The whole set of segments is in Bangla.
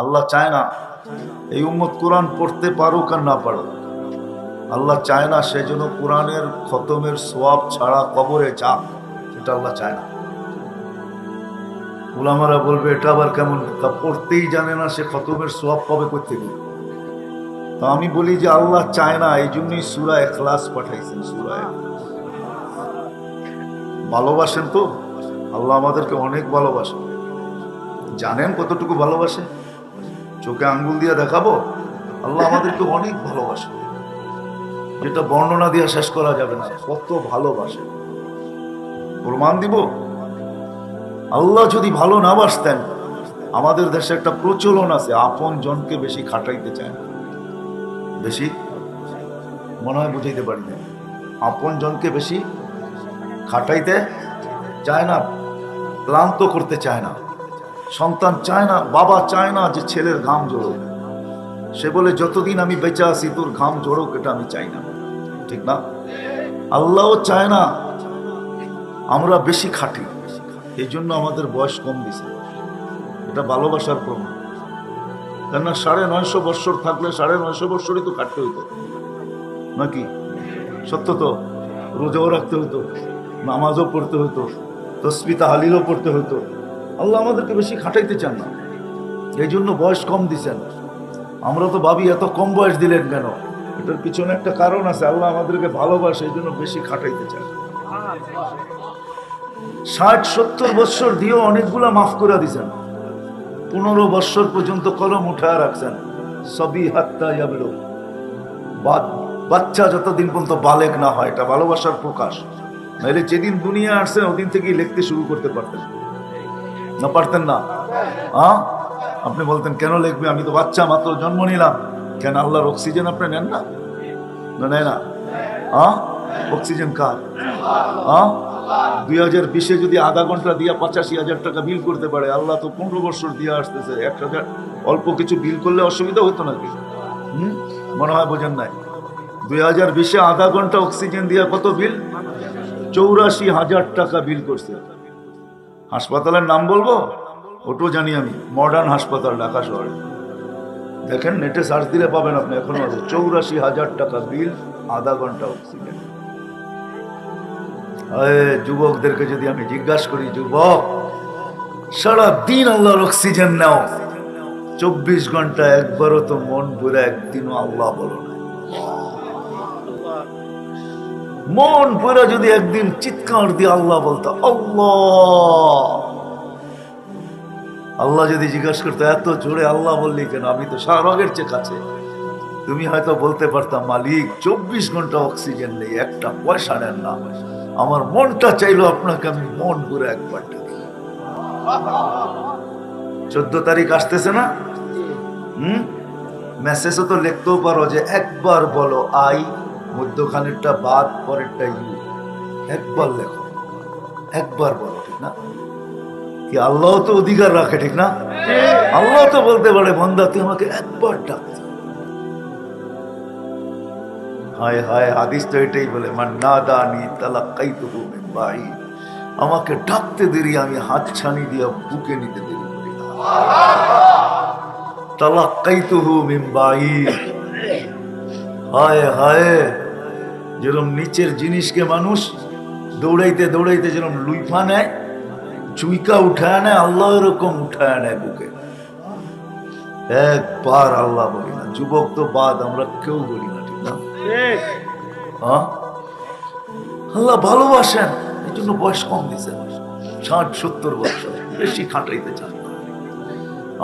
আল্লাহ চায় না এই উম্মত কোরআন পড়তে পারুক আর না পারুক। আল্লাহ চায় না সেজন্য কোরআনের খতমের সোয়াব ছাড়া কবরে যাক এটা আল্লাহ চায় না। ওলামারা বলবে, এটা আবার কেমন? তা পড়তেই জানে না সে খতমের সোয়াব কবে করতে গেলে তো আমি বলি যে আল্লাহ চায় না, এই জন্যই সুরা এখলাস পাঠাইছেন, সুরা ভালোবাসেন তো? আল্লাহ আমাদেরকে অনেক ভালোবাসেন। জানেন কতটুকু ভালোবাসে? চোখে আঙ্গুল দিয়ে দেখাবো? আল্লাহ আমাদেরকে অনেক ভালোবাসে। যেটা বর্ণনা দিয়ে শেষ করা যাবে না, কত ভালোবাসে। প্রমাণ দিব? আল্লাহ যদি ভালো না বাসতেন, আমাদের দেশে একটা প্রচলন আছে, আপন জনকে বেশি খাটাইতে চায়। বেশি? মনে হয় বুঝাইতে পারি না। আপন জনকে বেশি খাটাইতে চায় না, ক্লান্ত করতে চায় না। সন্তান চায় না, বাবা চায় না যে ছেলের ঘাম জড়োক সে বলে, যতদিন আমি বেঁচে আছি, তোর ঘাম জড়োক এটা আমি চাই না। ঠিক না? আল্লাহও চায় না, আমরা বেশি খাটি। এই জন্য আমাদের বয়স কম দিছে। এটা ভালোবাসার প্রমাণ। কেননা সাড়ে নয়শো বৎসর থাকলে সাড়ে নয়শো বৎসরই তো কাটতে হইতো। নাকি? সত্য তো? রোজাও রাখতে হতো নামাজও পড়তে হতো তসবিতা হালিলও পড়তে হতো আল্লাহ আমাদেরকে বেশি খাটাইতে চান না। এই জন্য বয়স কম দিছেন। আমরা তো ভাবি এত কম বয়স দিলেন কেন? এটার পিছনে একটা কারণ আছে, আল্লাহ আমাদেরকে ভালোবাসে, এই জন্য বেশি খাটাইতে চান। ষাট, সত্তর বৎসর দিয়েও অনেকগুলা মাফ করে দিছেন। পনেরো বৎসর পর্যন্ত কলম উঠায় রাখছেন। সবই হাত্তা বাচ্চা যতদিন পর্যন্ত বালেক না হয়, এটা ভালোবাসার প্রকাশ। নাহলে যেদিন দুনিয়া আসছে, ওদিন থেকেই লিখতে শুরু করতে পারতেন। না পারতেন না। হ্যাঁ আপনি বলতেন, কেন লিখবে? আমি তো বাচ্চা, মাত্র জন্ম নিলাম। কেন আল্লাহর অক্সিজেন আপনি নেন না? না, নেয় না। হ্যাঁ অক্সিজেন কার? হ্যাঁ দুই হাজার বিশে যদি আধা ঘণ্টা দিয়া পঁচাশি হাজার টাকা বিল করতে পারে, আল্লাহ তো পনেরো বছর দিয়ে আসতেছে। এক হাজার অল্প কিছু বিল করলে অসুবিধা হতো নাকি? হুম? মনে হয় বোঝেন নাই। দুই হাজার বিশে আধা ঘণ্টা অক্সিজেন দিয়া কত বিল চৌরাশি হাজার টাকা বিল করছে। হাসপাতালের নাম বলব? ওটাও জানি আমি মডার্ন হাসপাতাল, ঢাকা শহরে। দেখেন নেটে সার্চ দিলে পাবেন আপনি এখনও আছে। চৌরাশি হাজার টাকা বিল আধা ঘণ্টা অক্সিজেন যুবকদেরকে যদি আমি জিজ্ঞাসা করি, যুবক সারা দিন আল্লাহর অক্সিজেন নাও। চব্বিশ ঘণ্টা একবারও তো মন ভরে একদিনও আল্লাহ বলো মন ভরে যদি একদিন চিৎকার দিয়ে আল্লাহ বলতো, আল্লাহ। আল্লাহ যদি জিজ্ঞাসা করতো, এত জোরে আল্লাহ বললি কেন? আমি তো শাহরগের চেয়ে কাছে। তুমি হয়তো বলতে পারতাম মালিক, চব্বিশ ঘণ্টা অক্সিজেন নেই, একটা পয়সা নেন না। আমার মনটা চাইলো আপনাকে আমি মন ভরে একবার চোদ্দ তারিখ আসতেছে না? হুম? মেসেজও তো লিখতেও পারো যে, একবার বলো, আই মধ্যখানেরটা বাদ পরেরটা ইউ একবার লেখো। একবার বলো, ঠিক না? কি আল্লাহ তো অধিকার রাখে, ঠিক না? আল্লাহ তো বলতে পারে, বন্দা, তুই আমাকে একবার ডাক হায় হায়, হাদিস তো এটাই বলে, মান না দানি তালাক্কাই তো ভাই আমাকে ডাকতে দেরি, আমি হাত ছানি দিয়ে বুকে নিতে দেরি করি তালাক্কাই তো মিম্বাই হায় হায় যেরকম নিচের জিনিসকে মানুষ দৌড়াইতে দৌড়াইতে যেরকম লুইফা নেয়, চুইকা উঠায় নেয়, আল্লাহ এরকম উঠায় নেয় বুকে। একবার আল্লাহ বলি না, যুবক তো বাদ, আমরা কেউ বলি না, ঠিক না? হ্যাঁ? আল্লাহ ভালোবাসেন, এই জন্য বয়স কম দিয়েছেন ষাট, সত্তর বছর, বেশি খাটাইতে চান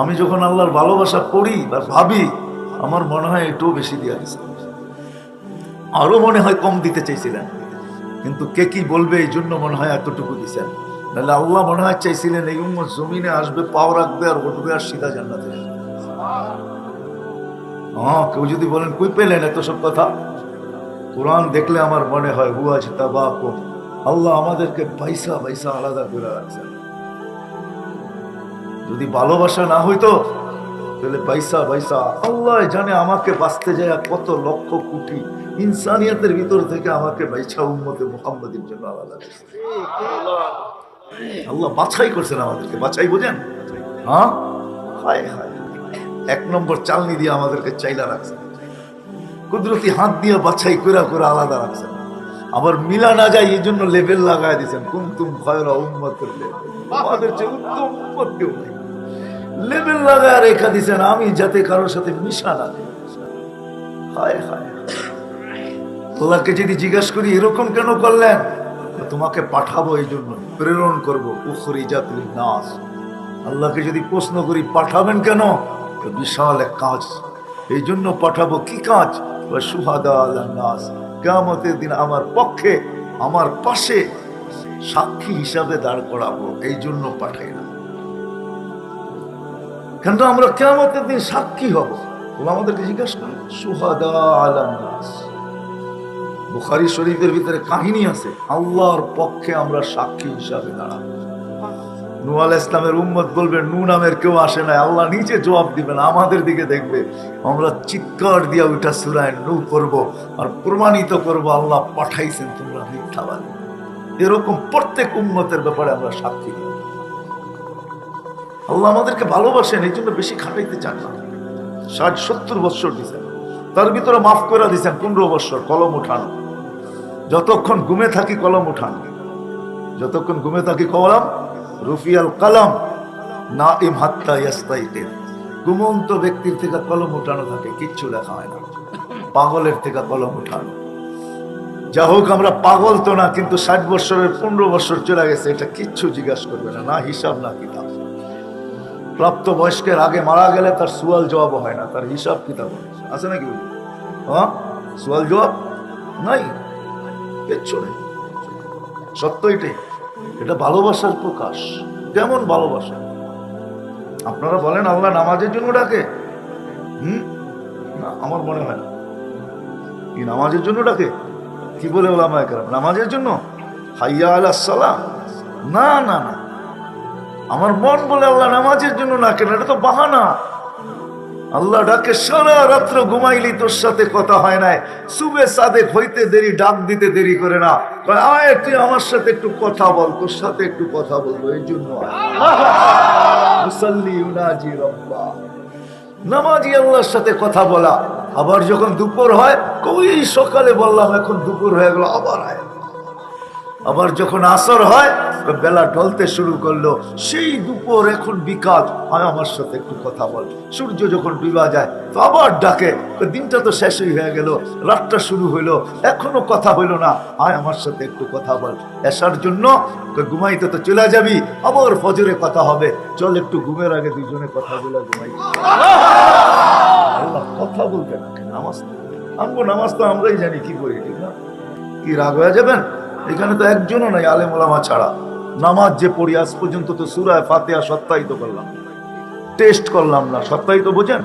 আমি যখন আল্লাহর ভালোবাসা পড়ি বা ভাবি, আমার মনে হয় এটাও বেশি দিয়ে গেছে আরও মনে হয় কম দিতে চাইছিলেন। কিন্তু কে কি বলবে এই জন্য মনে হয় এতটুকু দিছেন। নাহলে আল্লাহ মনে হয় চাইছিলেন এই উম্মত জমিনে আসবে, পাও রাখবে আর উঠবে আর সিধা জান্নাতে। হ্যাঁ কেউ যদি বলেন, কই পেলেন এত সব কথা? কোরআন দেখলে আমার মনে হয় হুয়াজ তাবাকুম আল্লাহ আমাদেরকে পয়সা পয়সা আলাদা করে রাখছেন। যদি ভালোবাসা না হইতো তাহলে পয়সা পয়সা আল্লাহ জানে আমাকে বাঁচতে যায় কত লক্ষ কোটি ইনসানিয়াতের ভিতর থেকে আমাকে বাইছা উম্মতে মোহাম্মদের জন্য আলাদা আল্লাহ বাছাই করছেন আমাদেরকে, বাছাই বোঝেন? হ্যাঁ? হায় হায় এক নম্বর চালনি দিয়ে আমাদেরকে চাইলা রাখছেন। কুদরতি হাত দিয়ে বাছাই করে করে আলাদা রাখছেন। আবার মিলা না যায় এই জন্য লেভেল লাগাই দিয়েছেন কুমতুম খয়রা উম্মতের আমাদের চেয়ে উত্তম উম্মত কেউ নেই। লেভেল লাগায় রেখা দিয়েছেন আমি যাতে কারোর সাথে মিশা না আল্লাহকে যদি জিজ্ঞেস করি, এরকম কেন করলেন? তোমাকে পাঠাবো এই জন্য, প্রেরণ করব। জাতির নাস আল্লাহকে যদি প্রশ্ন করি, পাঠাবেন কেন? বিশাল এক কাজ। এই জন্য পাঠাবো কি কাজ? সুহাদা নাস কেমতের দিন আমার পক্ষে, আমার পাশে সাক্ষী হিসাবে দাঁড় করাবো। এই জন্য পাঠাইলাম। কেন আমরা কেমতের দিন সাক্ষী হব? আমাদেরকে জিজ্ঞাসা শরীফের ভিতরে কাহিনী আছে, আল্লাহর পক্ষে আমরা সাক্ষী হিসাবে দাঁড়াবো। নু আল ইসলামের উম্মত বলবে নু নামের কেউ আসে না আল্লাহ নিচে জবাব দিবেন, আমাদের দিকে দেখবে। আমরা চিৎকার দিয়া ওইটা সুরায় নু করব আর প্রমাণিত করব, আল্লাহ পাঠাইছেন তোমরা মিথ্যাবাদী। এরকম প্রত্যেক উম্মতের ব্যাপারে আমরা সাক্ষী। দিব আল্লাহ আমাদেরকে ভালোবাসেন, এই জন্য বেশি খাটাইতে চান না। ষাট, সত্তর বৎসর দিয়েছেন তার ভিতরে মাফ করে দিয়েছেন পনেরো বৎসর কলম উঠানো। যতক্ষণ ঘুমে থাকি কলম উঠান। যতক্ষণ ঘুমে থাকি কলম, রুফিয়াল কালাম না ইম হাত্তা ইয়াস্তাইতেন। ঘুমন্ত ব্যক্তির থেকে কলম উঠানো থাকে, কিচ্ছু লেখা হয় না। পাগলের থেকে কলম উঠানো। যা হোক, আমরা পাগল তো না, কিন্তু ষাট বছরের, পনেরো বছর চলে গেছে, এটা কিচ্ছু জিজ্ঞাসা করবে না না হিসাব, না কিতাব। প্রাপ্ত বয়স্কের আগে মারা গেলে তার সুয়াল জবাব হয় না, তার হিসাব কিতাব। আছে নাকি হ্যাঁ? সুয়াল জবাব? নাই? কিচ্ছু নেই। সত্য এটাই। এটা ভালোবাসার প্রকাশ। কেমন ভালোবাসা? আপনারা বলেন আল্লাহ নামাজের জন্য ডাকে। হুম? না, আমার মনে হয় না। কি, নামাজের জন্য ডাকে? কি বলে ওলামা একরাম নামাজের জন্য? হাইয়া আলাহ সালাম। না না না। মন বলে আল্লাহ নামাজের জন্য না কেন? এটা তো বাহানা। আল্লাহ ডাকে, সারা রাত্র ঘুমাইলি, তোর সাথে কথা হয় নাই। সুবে সাদে হইতে দেরি, ডাক দিতে দেরি করে না। আয়, তুই আমার সাথে একটু কথা বল, তোর সাথে একটু কথা বলব, এই জন্য নামাজি আল্লাহর সাথে কথা বলা। আবার যখন দুপুর হয়, কই সকালে বললাম, এখন দুপুর হয়ে গেল, আবার আয়। আবার যখন আসর হয় বেলা ঢলতে শুরু করল, সেই দুপুর এখন বিকাল। হয় আমার সাথে একটু কথা বল। সূর্য যখন ডুবা যায়, তো আবার ডাকে। দিনটা তো শেষই হয়ে গেল, রাতটা শুরু হইল এখনও কথা হইল না। আয় আমার সাথে একটু কথা বল। এসার জন্য ঘুমাইতে তো চলে যাবি, আবার ফজরে কথা হবে। চল একটু ঘুমের আগে দুজনে কথা বলে ঘুমাই। কথা বলতে নামাজ আমগো নামাজ তো আমরাই জানি, কি করি, ঠিক না? কি রাগ হয়ে যাবেন? এখানে তো একজনও নাই, আলেম ছাড়া। নামাজ যে পড়ি, আজ পর্যন্ত তো সুরায় ফাতেহা সত্যায়িত করলাম। টেস্ট করলাম না, সত্যায়িত বোঝেন?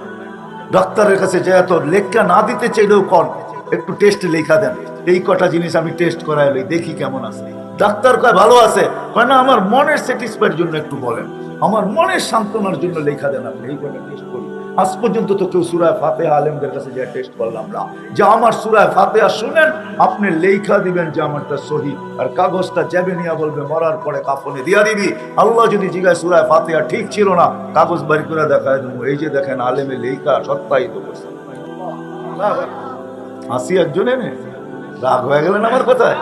ডাক্তারের কাছে যে এত লেখা না দিতে চাইলেও কর একটু টেস্ট লেখা দেন। এই কটা জিনিস আমি টেস্ট করাই লই, দেখি কেমন আছে। ডাক্তার কয়, ভালো আছে? কয়, না, আমার মনের স্যাটিসফাইড জন্য একটু বলেন। আমার মনের সান্ত্বনার জন্য লেখা দেন আপনি, এই কটা টেস্ট করি। আজ পর্যন্ত তো কেউ সুরায় ফাতেহা আলেমদের কাছে যে টেস্ট করলাম না। যে আমার সুরায় ফাতেহা শুনেন, আপনি লেখা দিবেন যে আমারটা সহি। আর কাগজটা চেপে নিয়ে বলবে, মরার পরে কাফনে দিয়া দিবি। আল্লাহ যদি জিগায় সুরায় ফাতেহা ঠিক ছিল না, কাগজ বাড়ি করে দেখায় দেবো। এই যে দেখেন আলেমে লেখা সত্যায়িত করছে। হাসি একজনে রাগ হয়ে গেলেন আমার কথায়।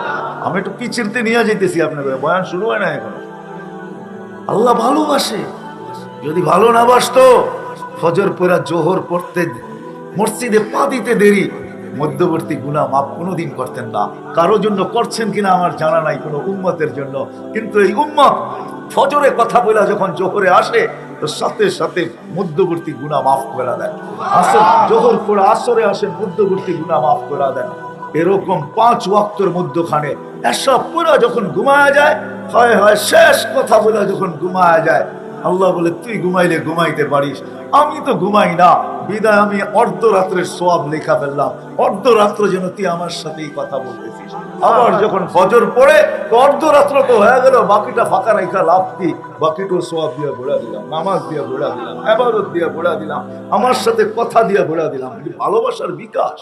আমি একটু পিছিলতে নিয়ে যেতেছি আপনাকে। বয়ান শুরু হয় না এখন। আল্লাহ ভালোবাসে। যদি ভালো না বাসতো ফজর পড়া জোহর পড়তে মসজিদে পা দিতে দেরি। মধ্যবর্তী গুণা মাপ কোনোদিন করতেন না। কারও জন্য করছেন কিনা আমার জানা নাই কোনো উম্মতের জন্য। কিন্তু এই উম্মত ফজরে কথা বলা যখন জোহরে আসে, তো সাথে সাথে মধ্যবর্তী গুণা মাফ করে দেন। আসর, জোহর পড়ে আসরে আসে, মধ্যবর্তী গুণা মাফ করে দেন। এরকম পাঁচ ওয়াক্তর মধ্যখানে এসব পুরো যখন ঘুমায়া যায়, হয় হয় শেষ কথা বলে যখন ঘুমায়া যায় আল্লাহ বলে, তুই ঘুমাইলে ঘুমাইতে পারিস। আমি তো ঘুমাই না। বিদায়, আমি অর্ধরাত্রের সব লেখা ফেললাম। অর্ধরাত্র যেন তুই আমার সাথেই কথা বলতেছিস। আবার যখন ফজর পড়ে অর্ধরাত্র তো হয়ে গেল, বাকিটা ফাঁকা রেখা লাভ কি? বাকিটা সব দিয়ে ঘোরা দিলাম, নামাজ দিয়ে ঘোরা দিলাম এবারত দিয়ে ঘোরা দিলাম, আমার সাথে কথা দিয়ে ঘোরা দিলাম। ভালোবাসার বিকাশ।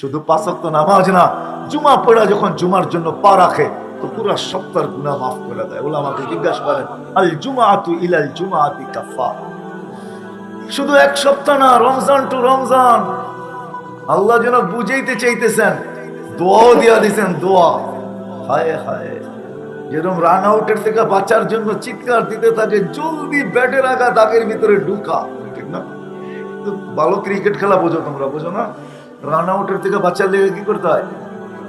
শুধু পাঁচক্ত নামাজ না, জুমা পড়া যখন জুমার জন্য পা রাখে তো পুরা সপ্তাহের গুণা মাফ করে দেয়। ওলা আমাকে জিজ্ঞাসা করেন, আল জুমা আতু ইলাল জুমা আতি কাফা শুধু এক সপ্তাহ না, রমজান টু রমজান। আল্লাহ যেন বুঝাইতে চাইতেছেন, দোয়াও দিয়া দিছেন, দোয়া। হায় হায়। যেরকম রান আউটের থেকে বাঁচার জন্য চিৎকার দিতে থাকে, জলদি ব্যাটের আগা দাগের ভিতরে ঢুকা। ঠিক না? ভালো ক্রিকেট খেলা বোঝো তোমরা, বোঝো না? রান আউটের থেকে বাঁচার লেগে কি করতে হয়?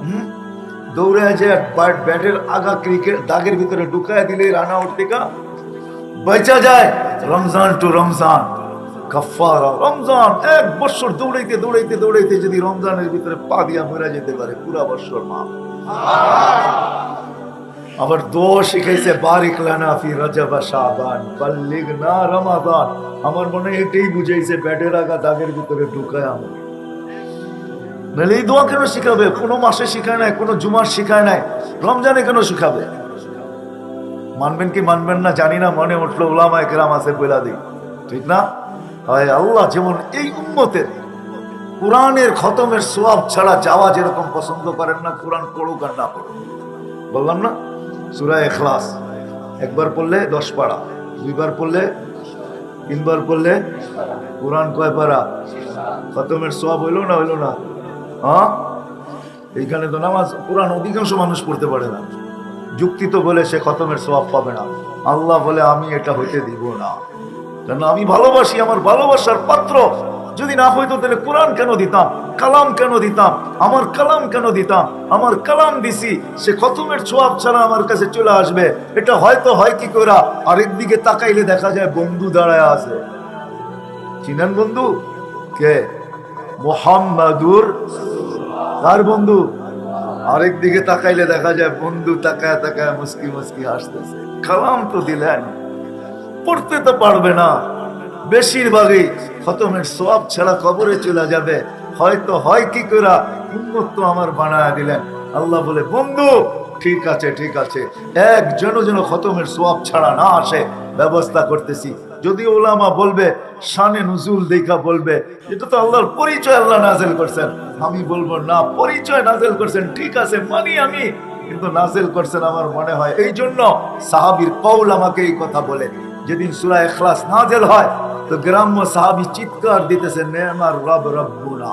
হুম? দৌড়ে আছে ব্যাটের আগা ক্রিকেট দাগের ভিতরে ঢুকায় দিলে রান আউট থেকে বেচা যায় রমজান টু রমজান। কাফারা রমজান, এক বছর দৌড়াইতে দৌড়াইতে দৌড়াইতে যদি রমজানের ভিতরে পা দিয়া মরে যেতে পারে, পুরা বছর মা। আবার দোয়া শিখাইছে, বারিক লানা ফি রজব শাবান, বাল্লিগনা রমাদান। আমার মনে এটাই বুঝাইছে, ব্যাটের আগা দাগের ভিতরে ঢুকায় আমার। নাহলে এই দোয়া কেন শিখাবে? কোনো মাসে শিখায় নাই, কোনো জুমার শিখায় নাই। রমজানে কেন শিখাবে? মানবেন কি মানবেন না? জানি না, মনে উঠল ওলামায় একরাম আছে বইলা দিই। ঠিক না? হয় আল্লাহ, যেমন এই উম্মতের কোরআনের খতমের সোয়াব ছাড়া যাওয়া যেরকম পছন্দ করেন না, কোরআন পড়ুক আর না পড়ুক। বললাম না? সুরা এখলাস একবার পড়লে দশ পাড়া, দুইবার পড়লে তিনবার পড়লে কোরআন কয় পারা খতমের সোয়াব হইল না হইল না? এইখানে তো নামাজ কোরআন অধিকাংশ মানুষ পড়তে পারে না। যুক্তি তো বলে সে খতমের সোয়াব পাবে না। আল্লাহ বলে, আমি এটা হইতে দিব না। কেন আমি ভালোবাসি, আমার ভালোবাসার পাত্র। যদি না হইতো তাহলে কোরআন কেন দিতাম? কালাম কেন দিতাম? আমার কালাম কেন দিতাম? আমার কালাম দিছি, সে খতমের ছোয়াব ছাড়া আমার কাছে চলে আসবে। এটা হয়তো হয় কি করা আরেক দিকে তাকাইলে দেখা যায় বন্ধু দাঁড়ায় আছে। চিনেন বন্ধু? কে? মোহাম্মদুর কার বন্ধু, আরেক দিকে তাকাইলে দেখা যায় বন্ধু তাকায় তাকায় মুসকি মুস্কি হাসতেছে। কালাম তো দিলেন, পড়তে তো পারবে না। বেশিরভাগই খতমের সব ছাড়া কবরে চলে যাবে। হয়তো হয় কি করা উন্মত্ত আমার বানায় দিলেন। আল্লাহ বলে, বন্ধু, ঠিক আছে ঠিক আছে। একজন যেন খতমের সোয়াব ছাড়া না আসে, ব্যবস্থা করতেছি। যদি ওলামা বলবে, শানে নজুল দেখা বলবে, এটা তো আল্লাহর পরিচয় আল্লাহ নাজেল করছেন। আমি বলব না, পরিচয় নাজেল করছেন, ঠিক আছে, মানি আমি, কিন্তু নাজেল করছেন আমার মনে হয়। এই জন্য সাহাবির কৌল আমাকে এই কথা বলে, যেদিন সুরা এখলাস নাজেল হয়, তো গ্রাম্য সাহাবি চিৎকার দিতেছে, নেমার রব রব্বুনা।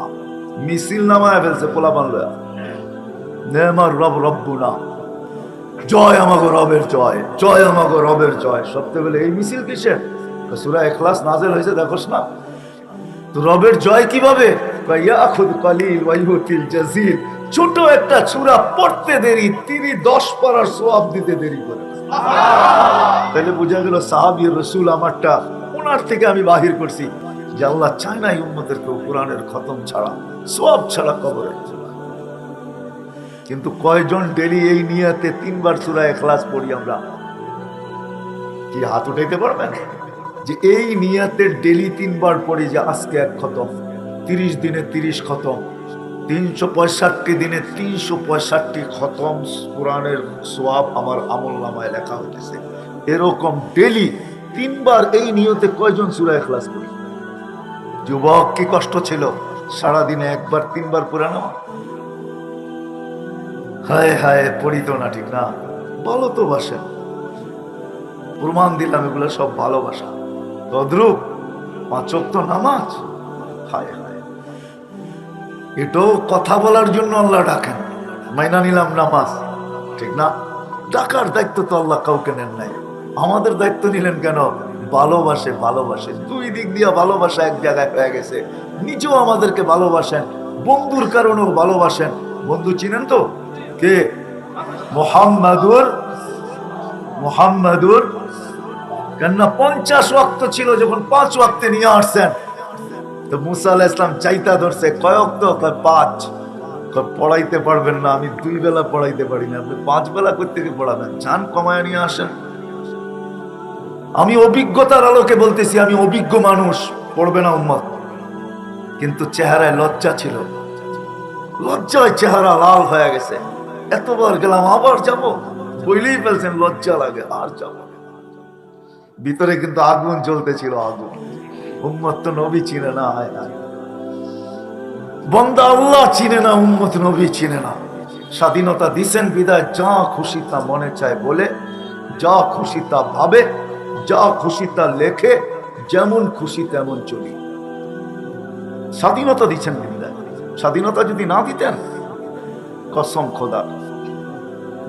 মিছিল নামায় ফেলছে পোলা নেমার রব রব্বুনা। জয় আমাগো রবের জয় জয় আমাগো রবের জয়। সবচেয়ে বলে, এই মিছিল কিসের? সুরা এখলাস নাজেল হয়েছে, দেখোস না? তো রবের জয় কীভাবে? ছোট একটা চূড়া পড়তে দেরি, তিনি দশ পারার সোয়াব দিতে দেরি করে। তাহলে বোঝা গেল সাহাবি রসুল আমারটা ওনার থেকে আমি বাহির করছি। যে আল্লাহ চায় না কেউ কোরআনের খতম ছাড়া সব ছাড়া কবরে কিন্তু কয়জন ডেলি এই নিয়াতে তিনবার চূড়া এখলাস পড়ি আমরা? কি হাত উঠাইতে পারবেন? যে এই নিয়াতে ডেলি তিনবার পড়ি যে আজকে এক খতম, তিরিশ দিনে তিরিশ খতম, তিনশো পঁয়ষট্টি দিনে তিনশো পঁয়ষট্টি খতম কোরআনের সোয়াব আমার আমল নামায় লেখা হইতেছে। এরকম ডেলি তিনবার এই নিয়তে কয়জন সুরা এখলাস করি যুবক কি কষ্ট ছিল? সারাদিনে একবার, তিনবার পুরা নেওয়া হায় হায় পড়িত না ঠিক না। ভালো তো বাসেন প্রমাণ দিলাম এগুলো সব ভালোবাসা। তদ্রুপ পাঁচক তো নামাজ? হায় হায়। এটাও কথা বলার জন্য আল্লাহ ডাকেন। মাইনা নিলাম নামাজ। ঠিক না? ডাকার দায়িত্ব তো আল্লাহ কাউকে নেন নাই। আমাদের দায়িত্ব নিলেন কেন? ভালোবাসে ভালোবাসে। দুই দিক দিয়ে ভালোবাসা এক জায়গায় হয়ে গেছে। নিজেও আমাদেরকে ভালোবাসেন। বন্ধুর কারণেও ভালোবাসেন। বন্ধু চিনেন তো? কে? মোহাম্মদুর মোহাম্মদুর কেননা পঞ্চাশ ওয়াক্ত ছিল যখন পাঁচ ওয়াক্তে নিয়ে আসছেন। তো মুসা আল্লাহ ইসলাম চাইতা ধরছে কয়ক তো কয় পাঁচ। পড়াইতে পারবেন না, আমি দুই বেলা পড়াইতে পারি না, আপনি পাঁচ বেলা করতে গিয়ে পড়াবেন? চান কমায় নিয়ে আসেন। আমি অভিজ্ঞতার আলোকে বলতেছি, আমি অভিজ্ঞ মানুষ, পড়বে না উম্মত। কিন্তু চেহারায় লজ্জা ছিল। লজ্জায় চেহারা লাল হয়ে গেছে। এতবার গেলাম, আবার যাব। বইলেই ফেলছেন, লজ্জা লাগে, আর যাব ভিতরে কিন্তু আগুন জ্বলতেছিল আগুন। উম্মত তো নবী চিনে না, হয় না বন্দা আল্লাহ চিনে না, উম্মত নবী চিনে না। স্বাধীনতা দিছেন বিদায়, যা খুশি তা মনে চায় বলে, যা খুশি তা ভাবে, যা খুশি তা লেখে, যেমন খুশি তেমন চলি। স্বাধীনতা দিচ্ছেন বিদায়। স্বাধীনতা যদি না দিতেন, কসম খোদা।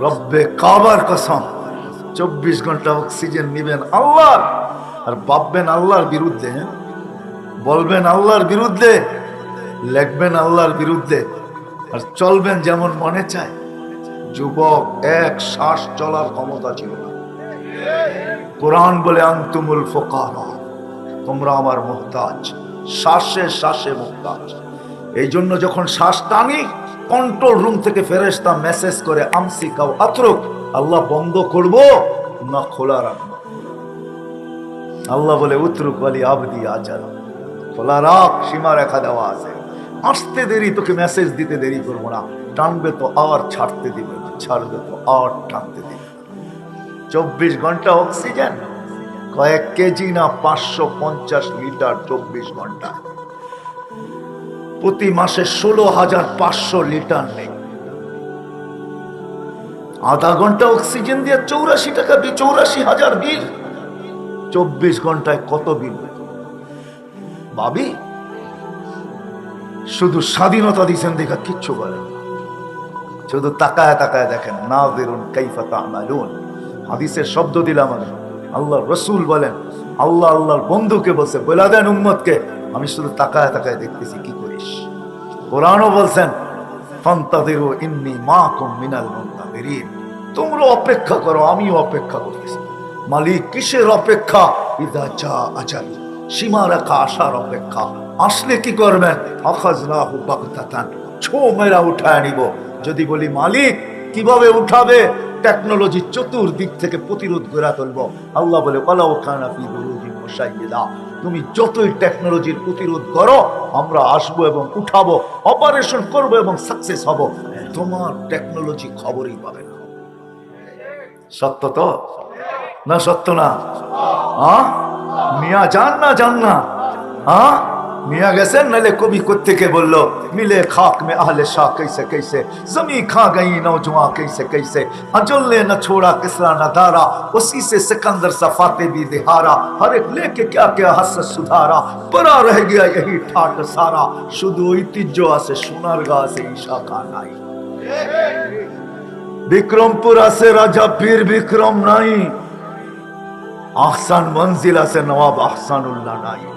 রব্বে কাবার কসম। চব্বিশ ঘণ্টা অক্সিজেন নিবেন আল্লাহ আর ভাববেন আল্লাহর বিরুদ্ধে হ্যাঁ? বলবেন আল্লাহর বিরুদ্ধে, লেখবেন আল্লাহর বিরুদ্ধে। আর চলবেন যেমন মনে চায়। যুবক এক শ্বাস চলার ক্ষমতা ছিল না। কোরআন বলে, আন্তুমুল ফোকার তোমরা আমার মোহতাজ। শ্বাসে শ্বাসে মোহতাজ। এই জন্য যখন শ্বাস টানি কন্ট্রোল রুম থেকে ফেরেস্তা মেসেজ করে, আমসি কাউ আত্রক। আল্লাহ বন্ধ করব না খোলা রাখব? আল্লাহ বলে, উত্রুক আলী আবদি আচার খোলা রাখ, সীমা রেখা দেওয়া আছে। আসতে দেরি, তোকে মেসেজ দিতে দেরি করব না। টানবে তো আর ছাড়তে দিবে না, ছাড়বে তো আর টানতে দিবে চব্বিশ ঘণ্টা অক্সিজেন কয়েক কেজি না পাঁচশো পঞ্চাশ লিটার চব্বিশ ঘণ্টা। প্রতি মাসে ষোলো হাজার পাঁচশো লিটার নেই। আধা ঘণ্টা অক্সিজেন দিয়ে চৌরাশি টাকা বিল চৌরাশি হাজার বিল। চব্বিশ ঘন্টায় কত বিল ভাবি, শুধু স্বাধীনতা দিয়েছেন দেখা কিচ্ছু বলেন শুধু তাকায় তাকায় দেখেন না বেরুন কাইফা তামালুন। হাদিসের শব্দ দিলাম আমি আল্লাহ রসুল বলেন, আল্লাহ আল্লাহর বন্ধুকে বলছে, বলে দেন উম্মতকে। আমি শুধু তাকায় তাকায় দেখতেছি কি কোরআনও বলছেন তোমরা অপেক্ষা করো, আমিও অপেক্ষা করতেছি। মালিক কিসের অপেক্ষা? সীমা রেখা আসার অপেক্ষা। আসলে কি করবেন? আখাজনাহু বাগতাতান ছো মেরা উঠায় নিব। যদি বলি, মালিক, কীভাবে উঠাবে? টেকনোলজি চতুর্দিক থেকে প্রতিরোধ করে তুলব। আল্লাহ বলে, ওয়ালাউ কানা ফি বুরুজিন মুশাইয়্যিদা তুমি যতই টেকনোলজির প্রতিরোধ করো, আমরা আসব এবং উঠাবো অপারেশন করব এবং সাকসেস হব। তোমার টেকনোলজি খবরই পাবে না। সত্য তো? না সত্য না? হ্যাঁ মিয়া যান না যান না। হ্যাঁ میاں گیسے نلے کو بھی کتے کے بولو۔ ملے خاک میں اہل شاہ کیسے کیسے؟ زمین کھا گئی نوجوان کیسے کیسے؟ اجل نے نہ چھوڑا، کسرا نہ دارا اسی سے سکندر صفاتے بھی دہارا۔ ہر ایک لے کے کیا کیا حس سدھارا۔ پرا رہ گیا یہی ٹھاٹ سارا۔ شدوئی تجوا سے شنرگا سے عشاء کانائی بکرم پورا سے راجہ پیر بکرم نائی۔ احسان منزلہ سے نواب احسان اللہ نائی۔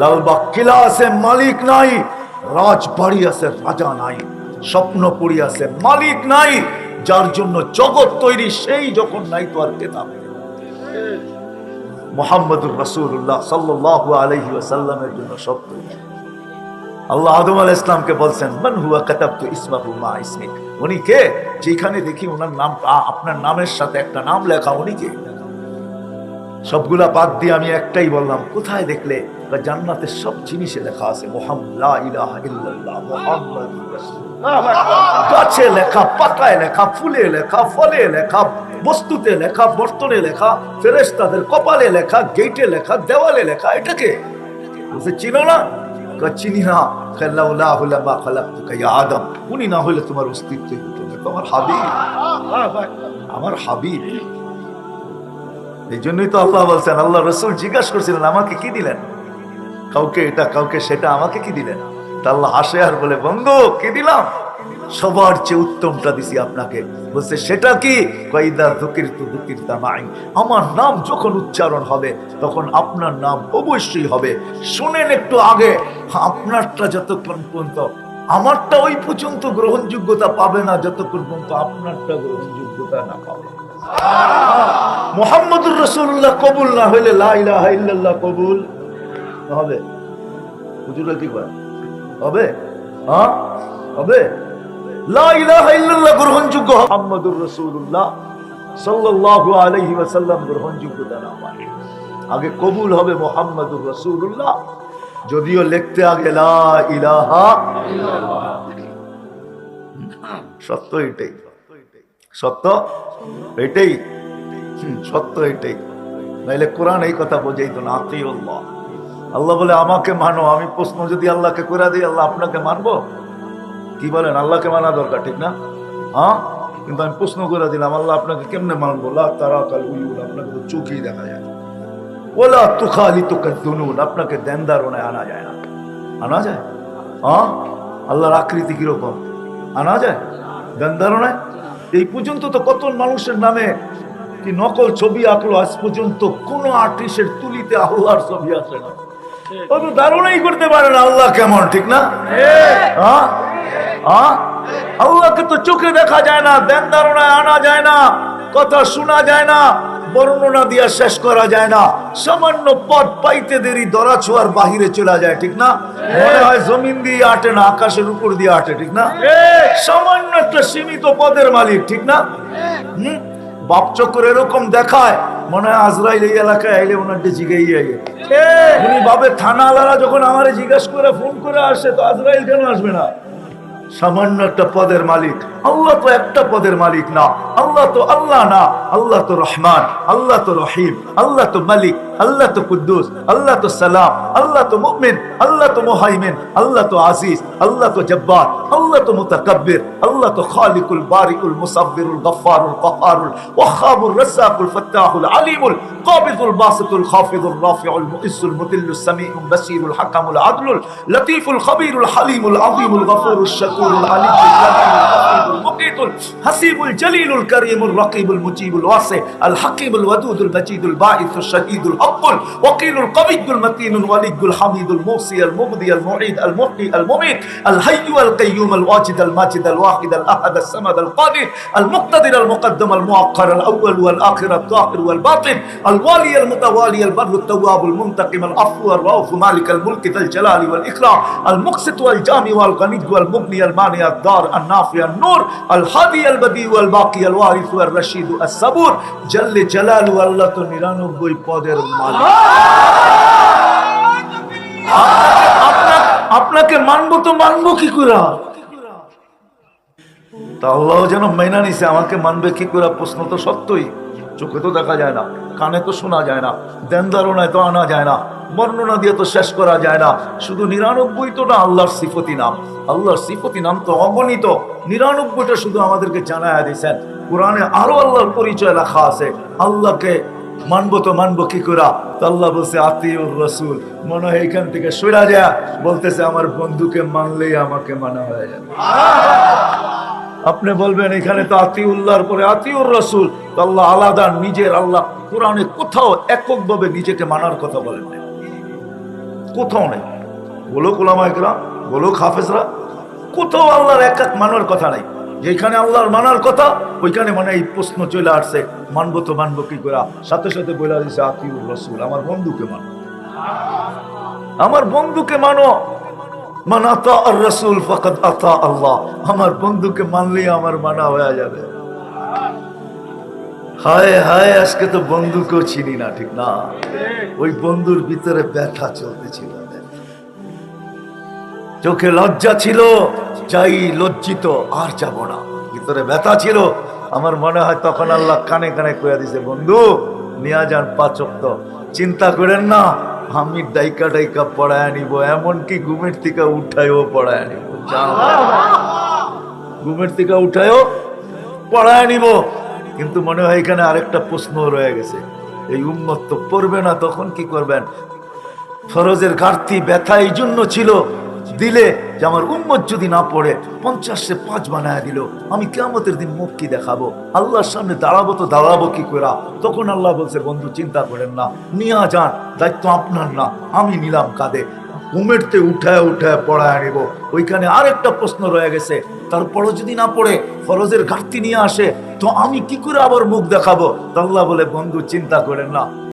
লালবাগ কিলা আছে, মালিক নাই রাজবাড়ি আছে, রাজা নাই স্বপ্নপুরী আছে, মালিক নাই, যার জন্য জগৎ তৈরি, সেই যখন নাই তো আর কেতাব মোহাম্মদুর রসুল্লাহ সাল্লাহ আলহি ওয়াসাল্লামের জন্য সব তৈরি। আল্লাহ আদম আল ইসলামকে বলছেন, মান হুয়া কাতাবতু ইসমাহু মা ইসমিক। উনি কে? যেখানে দেখি ওনার নাম আপনার নামের সাথে একটা নাম লেখা, উনি কে? সবগুলা বাদ দিয়ে আমি একটাই বললাম, কোথায় দেখলে জান্নাতের সব জিনিসে লেখা আছে। গাছে লেখা, পাতায় লেখা, ফুলে লেখা, ফলে লেখা, বস্তুতে লেখা, বর্তনে লেখা, ফেরেশতাদের কপালে লেখা গেটে লেখা, দেওয়ালে লেখা, এটাকে চিনো না? চিনি আদম। উনি না হলে তোমার তোমার হাবিব। আমার হাবিব। এই জন্যই তো আল্লাহ বলছেন, আল্লাহ রসুল জিজ্ঞাসা করছিলেন, আমাকে কি দিলেন? কাউকে এটা, কাউকে সেটা, আমাকে কি দিলেন? তা আল্লাহ হাসে আর বলে, বন্ধু, কি দিলাম? সবার চেয়ে উত্তমটা দিছি আপনাকে। বলছে, সেটা কি? আমার নাম যখন উচ্চারণ হবে, তখন আপনার নাম অবশ্যই হবে। শুনেন একটু আগে, আপনারটা যতক্ষণ পর্যন্ত, আমারটা ওই পর্যন্ত গ্রহণযোগ্যতা পাবে না, যতক্ষণ পর্যন্ত আপনারটা গ্রহণযোগ্যতা না পাবে। মোহাম্মদুর রসুল্লাহ কবুল না হইলে লা ইলাহা কবুল হবে। কি হবে? হ্যাঁ? হবে? আগে কবুল হবে মোহাম্মদুর রাসূলুল্লাহ। যদিও লিখতে আগে ইলাহা সত্য এটাই। সত্য? এটাই। সত্য এটাই। নাইলে কোরআন এই কথা বোঝাইতো না, আতিউল্লাহ। আল্লাহ বলে, আমাকে মানো, আমি প্রশ্ন যদি আল্লাহকে করে দিই, আল্লাহ আপনাকে মানবো? কি বলেন, আল্লাহকে মানা দরকার, ঠিক না? হ্যাঁ? কিন্তু আমি প্রশ্ন করে দিলাম, আল্লাহ আপনাকে কেমনে মানবো? তারা আপনাকে তো চোখেই দেখা যায় ওলা তুখালি তোকে দুনুন, আপনাকে দেনদারণায় আনা যায় না। আনা যায়? হ্যাঁ? আল্লাহর আকৃতি কীরকম? আনা যায়? দেনদারণায় এই পর্যন্ত তো কত মানুষের নামে কি নকল ছবি আঁকলো, আজ পর্যন্ত কোন আর্টিস্টের তুলিতে আল্লাহর ছবি আসে না ও তো দারুণই করতে পারে না আল্লাহ কেমন, ঠিক না হ্যাঁ? হ্যাঁ? আল্লাহকে তো চোখে দেখা যায় না দেন ধারণায় আনা যায় না, কথা শোনা যায় না বর্ণনা দিয়া শেষ করা যায় না। সামান্য পথ পাইতে দেরি দরা ছোঁয়ার বাহিরে চলে যায় ঠিক না? মনে হয় জমিন দিয়ে আটে না আকাশের উপর দিয়ে আটে ঠিক না? সামান্য একটা সীমিত পদের মালিক ঠিক না? হম? বাপ চক্কর এরকম দেখায় মনে হয় আজরাইল এই এলাকায় আইলে ওনার জিগাই আইলে উনি ভাবে থানাওয়ালারা যখন আমার জিজ্ঞাসা করে ফোন করে আসে তো আজরাইল কেন আসবে না? সামান্য একটা পদের মালিক আল্লাহ তো একটা পদের মালিক না আল্লাহ তো আল্লাহ না আল্লাহ তো রহমান আল্লাহ তো রহিম আল্লাহ তো মালিক আল্লাহ তো কুদ্দুস আল্লাহ তো সালাম আল্লাহ তো মুমিন আল্লাহ তো মুহাইমিন আল্লাহ তো আজিজ আল্লাহ তো জব্বার আল্লাহ তো মুতাকাব্বির আল্লাহ তো খালিকুল বারিকুল মুসাব্বিরুল গফফারুল কহারুল ওয়াহাবুর রাজ্জাকুল ফাত্তাহুল আলিমুল গফুরুল আলিম মুকিতুল হাসিবুল জালিলুল কারীমুল রকিবুল মুজিবুল ওয়াসি আল হাকিমুল ওয়াদুদুল বাজিদুল বাঈসুল শাহীদুল হকুল ওয়াকিলুল কবিয়ুল মতিনুল ওয়ালিউল হামিদুল মুসি আল মুগদি আল মুঈদ আল মুহয়ি আল মুমিত আল হাইয়ু আল কাইয়ুম আল ওয়াজিদ আল মাজিদ আল ওয়াহিদ আল আহাদ আল সামাদ আল কাদির আল মুকতাদির আল মুকদ্দম আল মুআক্কার আল আউয়াল ওয়াল আখির আল তাহির ওয়াল বাতিন আল ওয়ালি আল মুতাওয়ালি আল বর التواب المنتقم العفو الرؤوف مالك الملك ذا الجلال والإكرام المقسط والجامع والغني والمغني المانع الدار النافع النور الهادي البديع والباقي الوارث والرشيد الصبور جل جلاله الله তো 99 পদের মালিক আপনাকে- আপনাকে মানবো তো মানবো কি করে তা আল্লাহ যেন মেনা নিছে আমাকে মানবে কি করে প্রশ্ন তো সত্যই চোখে তো দেখা যায় না, কানে তো শোনা যায় না দেন ধারণায় তো আনা যায় না, বর্ণনা দিয়ে তো শেষ করা যায় না। শুধু নিরানব্বই তো না আল্লাহর সিফতি নাম। আল্লাহর সিফতি নাম তো অগণিত। নিরানব্বইটা শুধু আমাদেরকে জানায় দিয়েছেন। কোরআনে আরও আল্লাহর পরিচয় লেখা আছে। আল্লাহকে মানবো তো মানবো কি করা? আল্লাহ বলছে, আতিউর রসুল। মনে হয় এখান থেকে সরা যায়। বলতেছে, আমার বন্ধুকে মানলেই আমাকে মানা হয়ে যাবে। আপনি বলবেন, এখানে তো আতিউল্লাহর পরে আতিউর রসুল। আল্লাহ আলাদা, নিজের আল্লাহ। কোরআনে কোথাও এককভাবে নিজেকে মানার কথা বলেন কোথাও নেই। বলো কোলামা একরাম বলো হাফেজরা, কোথাও আল্লাহর এক এক মানার কথা নাই। যেখানে আল্লাহর মানার কথা, ওইখানে মানে এই প্রশ্ন চলে আসছে, মানবো তো মানবো কি করে? সাথে সাথে বলে দিছে আতিউর রসুল। আমার বন্ধুকে মানো। আমার বন্ধুকে মানো। আমার বন্ধুকে আমার মানা হয়ে যাবে। হায় হায়, আজকে তো বন্ধুকেও চিনি না, ঠিক না? ওই বন্ধুর ভিতরে ব্যথা চলতেছিল। চোখে লজ্জা ছিল চাই লজ্জিত, আর যাব না। ভিতরে ব্যথা ছিল। আমার মনে হয় তখন আল্লাহ কানে কানে কয়ে দিছে, বন্ধু নিয়া যান পাচক তো চিন্তা করেন না আমি ডাইকা ডাইকা পড়ায় আনিব, এমনকি ঘুমের থেকে উঠায়ও পড়ায় আনিব। ঘুমের থেকে উঠায়ও পড়ায় নিব কিন্তু মনে হয় এখানে আরেকটা প্রশ্ন রয়ে গেছে। এই উন্মত তো পড়বে না, তখন কি করবেন? ফরজের ঘাটতি, ব্যথা এই জন্য ছিল দিলে যে আমার উম্মত যদি না পড়ে, পঞ্চাশে পাঁচ বানায় দিল। আমি কেমতের দিন মুখ কি দেখাবো। আল্লাহর সামনে দাঁড়াবো তো দাঁড়াবো কি করা তখন আল্লাহ বলছে, বন্ধু, চিন্তা করেন না। নিয়া যান, দায়িত্ব আপনার না। আমি নিলাম কাঁধে। ঘুমেরতে উঠায় উঠায় পড়ায় নিব ওইখানে আরেকটা প্রশ্ন রয়ে গেছে। তারপরও যদি না পড়ে, ফরজের ঘাটতি নিয়ে আসে, তো আমি কি করে আবার মুখ দেখাবো? আল্লাহ বলে, বন্ধু, চিন্তা করেন না।